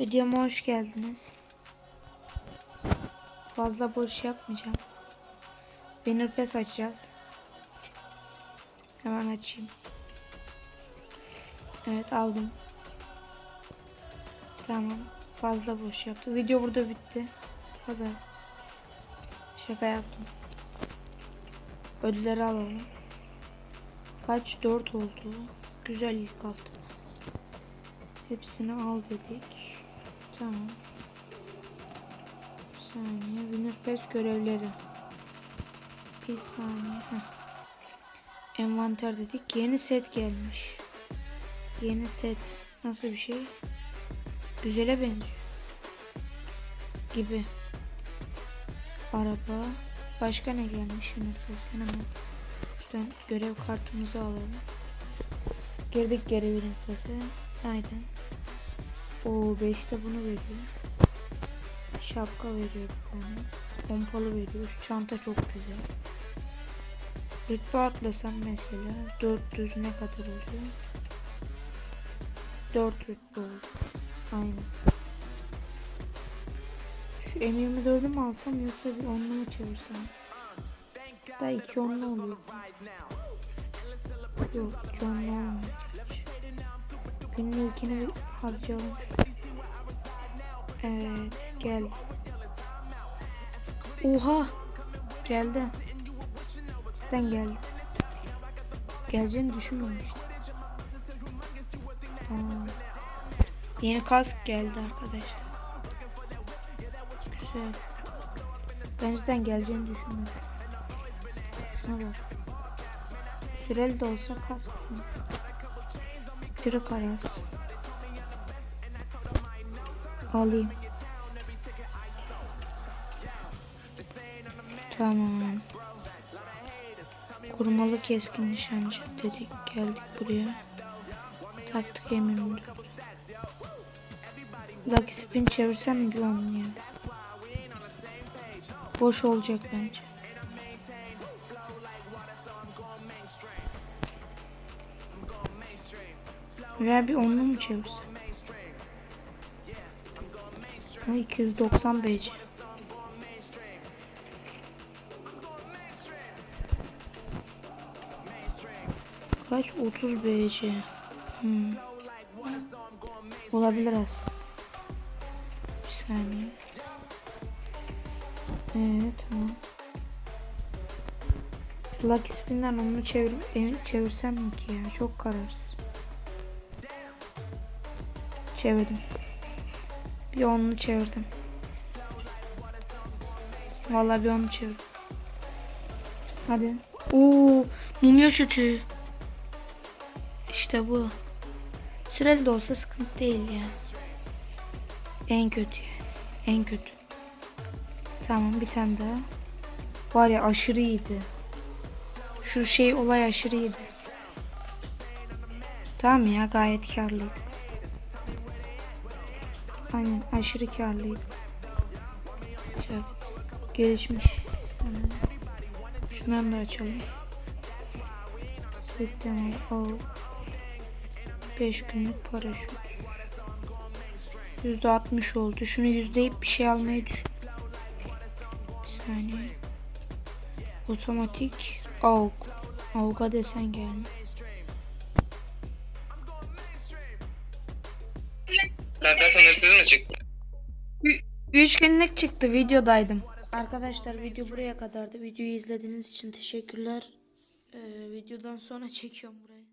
Videoma hoş geldiniz. Fazla boş yapmayacağım. Banner Pass açacağız. Hemen açayım. Evet aldım. Tamam. Fazla boş yaptı. Video burada bitti. Bu kadar. Şaka yaptım. Ödülleri alalım. Kaç? 4 oldu. Güzel ilk hafta. Hepsini al dedik. Tamam. Bir saniye. Winner Pass görevleri. Bir saniye. Heh. Envanter dedik. Yeni set gelmiş. Yeni set. Nasıl bir şey? Güzele benziyor. Gibi. Araba. Başka ne gelmiş Winner Pass'ten hemen. Şuradan görev kartımızı alalım. Girdik geri Winner Pass'e. Aynen. O 5'te bunu veriyor. Şapka veriyor bir tane. Pompalı veriyor. Şu çanta çok güzel. Rütbe atlasam mesela 400 ne kadar oluyor? 4 rütbe oldu. Aynen. Şu M24'ü mü alsam yoksa bir onlu mu çevirsem? Da 2 onlu oluyor. Yok 2 onlu olmuyor. Günün ilkini harcayalım. Evet geldi. Oha geldi. Cidden geldi. Geleceğini düşünmemiştim. Aa, yeni kask geldi arkadaşlar. Güzel. Ben cidden geleceğini düşünmedim. Şuna bak. Süreli de olsa kask şuna. Kırık ayaz. Alayım. Tamam. Kurmalı keskin nişancı dedik. Geldik buraya. Taktık eminim. Lucky spin çevirsem bir onun ya? Boş olacak bence. Veya bir onlu mu çevirsem? Ha, 290 BC. Kaç? 30 BC. Hmm. Olabilir aslında. Bir saniye. Evet tamam. Lucky Spin'den onu çevir çevirsem mi ki ya? Çok kararsız. Çevirdim. Bir onlu çevirdim. Vallahi bir onu çevirdim. Hadi. Oo, mumya sütü. İşte bu. Süreli de olsa sıkıntı değil yani. En kötü yani. En kötü. Tamam bir tane daha. Var ya aşırı iyiydi. Şu şey olay aşırı iyiydi. Tamam ya gayet karlıydı. Aynen aşırı karlıydı. Güzel. Gelişmiş. Hemen. Da açalım. Bekleme. O. 5 günlük paraşüt. %60 oldu. Şunu yüzdeyip bir şey almayı düşün. Bir saniye. Otomatik AUG. AUG'a desen gelmiş. Kanka sınırsız mı çıktı? 3 günlük çıktı videodaydım. Arkadaşlar video buraya kadardı. Videoyu izlediğiniz için teşekkürler. Ee, videodan sonra çekiyorum buraya.